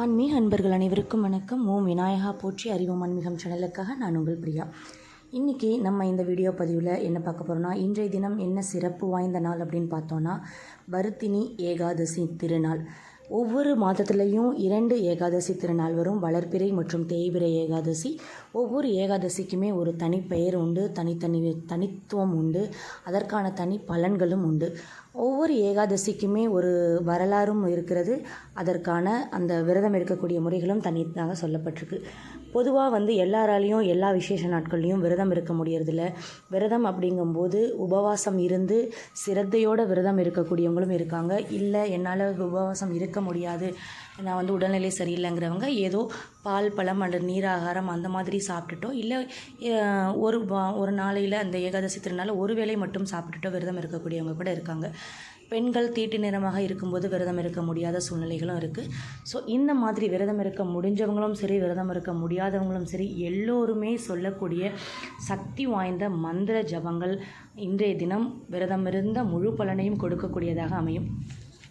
ஆன்மீக அன்பர்கள் அனைவருக்கும் வணக்கம். ஓம் விநாயகா போற்றி அறிவோம் ஆன்மீகம் சேனலுக்காக நான் உங்கள் பிரியா. இன்றைக்கி நம்ம இந்த வீடியோ பதிவில் என்ன பார்க்க போகிறோம்னா இன்றைய தினம் என்ன சிறப்பு வாய்ந்த நாள் அப்படின்னு பார்த்தோன்னா பருத்தினி ஏகாதசி திருநாள். ஒவ்வொரு மாதத்துலேயும் இரண்டு ஏகாதசி திருநாள் வரும். வளர்பிறை மற்றும் தேய்பிறை ஏகாதசி. ஒவ்வொரு ஏகாதசிக்குமே ஒரு தனி பெயர் உண்டு தனித்தனி தனித்துவம் உண்டு அதற்கான தனி பலன்களும் உண்டு. ஒவ்வொரு ஏகாதசிக்குமே ஒரு வரலாறும் இருக்கிறது. அதற்கான அந்த விரதம் எடுக்கக்கூடிய முறைகளும் தனித்தாக சொல்லப்பட்டிருக்கு. பொதுவாக வந்து எல்லாராலையும் எல்லா விசேஷ நாட்கள்லையும் விரதம் இருக்க முடியறதில்ல. விரதம் அப்படிங்கும்போது உபவாசம் இருந்து சிரத்தையோட விரதம் இருக்கக்கூடியவங்களும் இருக்காங்க. இல்லை என்னால் உபவாசம் இருக்க முடியாது. நான் வந்து உடல்நிலை சரியில்லைங்கிறவங்க ஏதோ பால் பழம் அல்லது நீராகாரம் அந்த மாதிரி சாப்பிட்டுட்டோ இல்லை ஒரு வா- ஒரு நாளையில் அந்த ஏகாதசி திருநாள் ஒரு வேளை மட்டும் சாப்பிட்டுட்டோ விரதம் இருக்கக்கூடியவங்க கூட இருக்காங்க. பெண்கள் தீட்டு நேரமாக இருக்கும்போது விரதம் இருக்க முடியாத சூழ்நிலைகளும் இருக்குது ஸோ இந்த மாதிரி விரதம் இருக்க முடிஞ்சவங்களும் சரி விரதம் இருக்க முடியாதவங்களும் சரி எல்லோருமே சொல்லக்கூடிய சக்தி வாய்ந்த மந்திர ஜபங்கள் இன்றைய தினம் விரதம் இருந்த முழு பலனையும் கொடுக்கக்கூடியதாக அமையும்.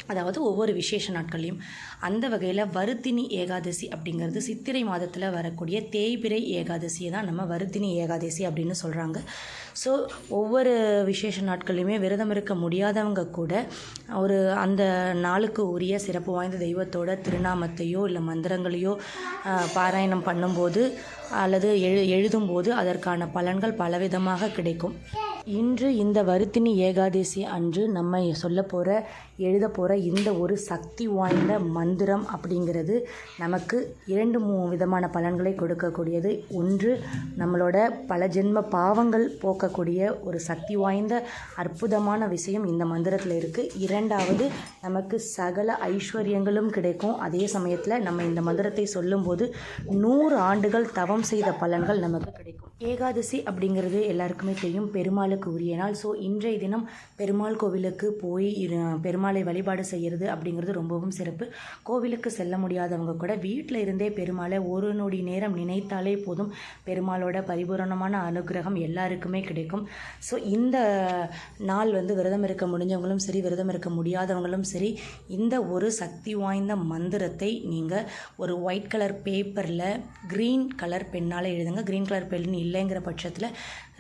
அதாவது ஒவ்வொரு விசேஷ நாட்கள்லையும் அந்த வகையில் வருத்தினி ஏகாதசி அப்படிங்கிறது சித்திரை மாதத்தில் வரக்கூடிய தேய்பிறை ஏகாதசியை தான் நம்ம வருத்தினி ஏகாதசி அப்படின்னு சொல்கிறாங்க ஸோ ஒவ்வொரு விசேஷ நாட்கள்லையுமே விரதம் இருக்க முடியாதவங்க கூட ஒரு அந்த நாளுக்கு உரிய சிறப்பு வாய்ந்த தெய்வத்தோட திருநாமத்தையோ இல்லை மந்திரங்களையோ பாராயணம் பண்ணும்போது அல்லது எழு எழுதும்போது அதற்கான பலன்கள் பலவிதமாக கிடைக்கும். இன்று இந்த வருத்தினி ஏகாதசி அன்று நம்ம சொல்ல போகிற எழுத போகிற இந்த ஒரு சக்தி வாய்ந்த மந்திரம் அப்படிங்கிறது நமக்கு இரண்டு மூ விதமான பலன்களை கொடுக்கக்கூடியது. ஒன்று நம்மளோட பல ஜென்ம பாவங்கள் போக்கக்கூடிய ஒரு சக்தி வாய்ந்த அற்புதமான விஷயம் இந்த மந்திரத்தில் இருக்குது இரண்டாவது நமக்கு சகல ஐஸ்வர்யங்களும் கிடைக்கும். அதே சமயத்தில் நம்ம இந்த மந்திரத்தை சொல்லும்போது நூறு ஆண்டுகள் தவம் செய்த பலன்கள் நமக்கு கிடைக்கும். ஏகாதசி அப்படிங்கிறது எல்லாருக்குமே தெரியும் பெருமாளுக்கு உரிய நாள் ஸோ இன்றைய தினம் பெருமாள் கோவிலுக்கு போய் பெருமாளை வழிபாடு செய்கிறது அப்படிங்கிறது ரொம்பவும் சிறப்பு. கோவிலுக்கு செல்ல முடியாதவங்க கூட வீட்டில் இருந்தே பெருமாளை ஒரு நொடி நேரம் நினைத்தாலே போதும். பெருமாளோட பரிபூரணமான அனுகிரகம் எல்லாருக்குமே கிடைக்கும். ஸோ இந்த நாள் வந்து விரதம் இருக்க முடிஞ்சவங்களும் சரி விரதம் இருக்க முடியாதவங்களும் சரி இந்த ஒரு சக்தி வாய்ந்த மந்திரத்தை நீங்கள் ஒரு ஒயிட் கலர் பேப்பரில் க்ரீன் கலர் பெண்ணால் எழுதுங்க. க்ரீன் கலர் பென் இல்லைங்கிற பட்சத்தில்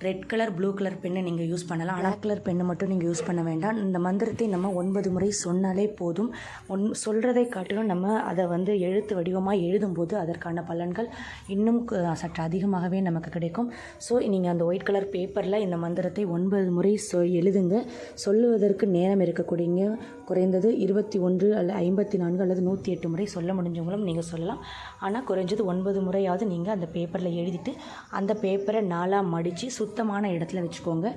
ரெட் கலர் ப்ளூ கலர் பெண்ணை நீங்கள் யூஸ் பண்ணலாம். black கலர் பெண்ணை மட்டும் நீங்கள் யூஸ் பண்ண வேண்டாம். இந்த மந்திரத்தை நம்ம ஒன்பது முறை சொன்னாலே போதும். ஒன் சொல்கிறதை காட்டிலும் நம்ம அதை வந்து எழுத்து வடிவமாக எழுதும்போது அதற்கான பலன்கள் இன்னும் சற்று அதிகமாகவே நமக்கு கிடைக்கும். ஸோ நீங்கள் அந்த ஒயிட் கலர் பேப்பரில் இந்த மந்திரத்தை ஒன்பது முறை சொ எழுதுங்க. சொல்லுவதற்கு நேரம் இருக்கக்கூடியங்க குறைந்தது இருபத்தி ஒன்று அல்ல ஐம்பத்தி நான்கு அல்லது நூற்றி எட்டு முறை சொல்ல முடிஞ்சவங்களும் நீங்கள் சொல்லலாம். ஆனால் குறைஞ்சது ஒன்பது முறையாவது நீங்கள் அந்த பேப்பரில் எழுதிட்டு அந்த பேப்பரை நாளாக மடித்து சுத்தமான இடத்துல வச்சுக்கோங்க.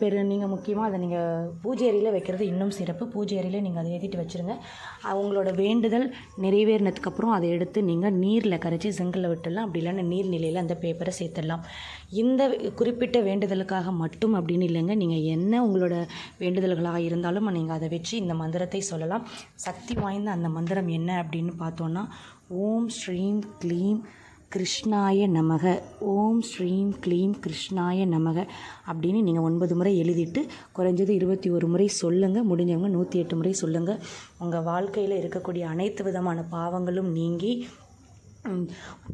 பெரு நீங்கள் முக்கியமாக அதை நீங்கள் பூஜை அறையில் வைக்கிறது இன்னும் சிறப்பு. பூஜை அறையில் நீங்கள் அதை எழுதிட்டு வச்சுருங்க. அவங்களோட வேண்டுதல் நிறைவேறினதுக்கப்புறம் அதை எடுத்து நீங்கள் நீரில் கரைச்சி செங்கலில் விட்டுடலாம். அப்படி இல்லைன்னா நீர்நிலையில் அந்த பேப்பரை சேர்த்துடலாம். இந்த குறிப்பிட்ட வேண்டுதலுக்காக மட்டும் அப்படின்னு இல்லைங்க. நீங்கள் என்ன உங்களோட வேண்டுதல்களாக இருந்தாலும் நீங்கள் அதை வச்சு இந்த மந்திரத்தை சொல்லலாம். சக்தி வாய்ந்த அந்த மந்திரம் என்ன அப்படின்னு பார்த்தோன்னா ஓம் ஸ்ரீம் க்ளீம் கிருஷ்ணாய நமக. ஓம் ஸ்ரீம் க்ளீம் கிருஷ்ணாய நமக அப்படின்னு நீங்கள் ஒன்பது முறை எழுதிட்டு குறைஞ்சது இருபத்தி ஒரு முறை சொல்லுங்கள் முடிஞ்சவங்க நூற்றி எட்டு முறை சொல்லுங்கள் உங்கள் வாழ்க்கையில் இருக்கக்கூடிய அனைத்து விதமான பாவங்களும் நீங்கி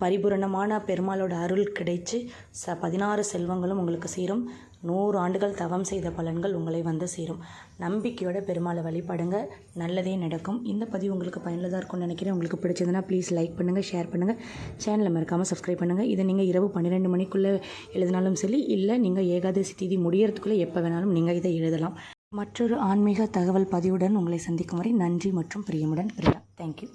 பரிபூரணமான பெருமாளோட அருள் கிடைச்சு ச பதினாறு செல்வங்களும் உங்களுக்கு சேரும். நூறு ஆண்டுகள் தவம் செய்த பலன்கள் உங்களை வந்து சேரும். நம்பிக்கையோட பெருமாளை வழிபடுங்க. நல்லதே நடக்கும். இந்த பதிவு உங்களுக்கு பயனுள்ளதாக இருக்கும்னு நினைக்கிறேன். உங்களுக்கு பிடிச்சதுன்னா ப்ளீஸ் லைக் பண்ணுங்கள் ஷேர் பண்ணுங்கள் சேனலை மறக்காமல் சப்ஸ்கிரைப் பண்ணுங்கள் இதை நீங்கள் இரவு பன்னிரெண்டு மணிக்குள்ளே எழுதினாலும் சரி இல்லை நீங்கள் ஏகாதசி தேதி முடியறதுக்குள்ளே எப்போ வேணாலும் நீங்கள் இதை எழுதலாம். மற்றொரு ஆன்மீக தகவல் பதிவுடன் உங்களை சந்திக்கும் வரை நன்றி மற்றும் பிரியமுடன் பிரியா தேங்க்யூ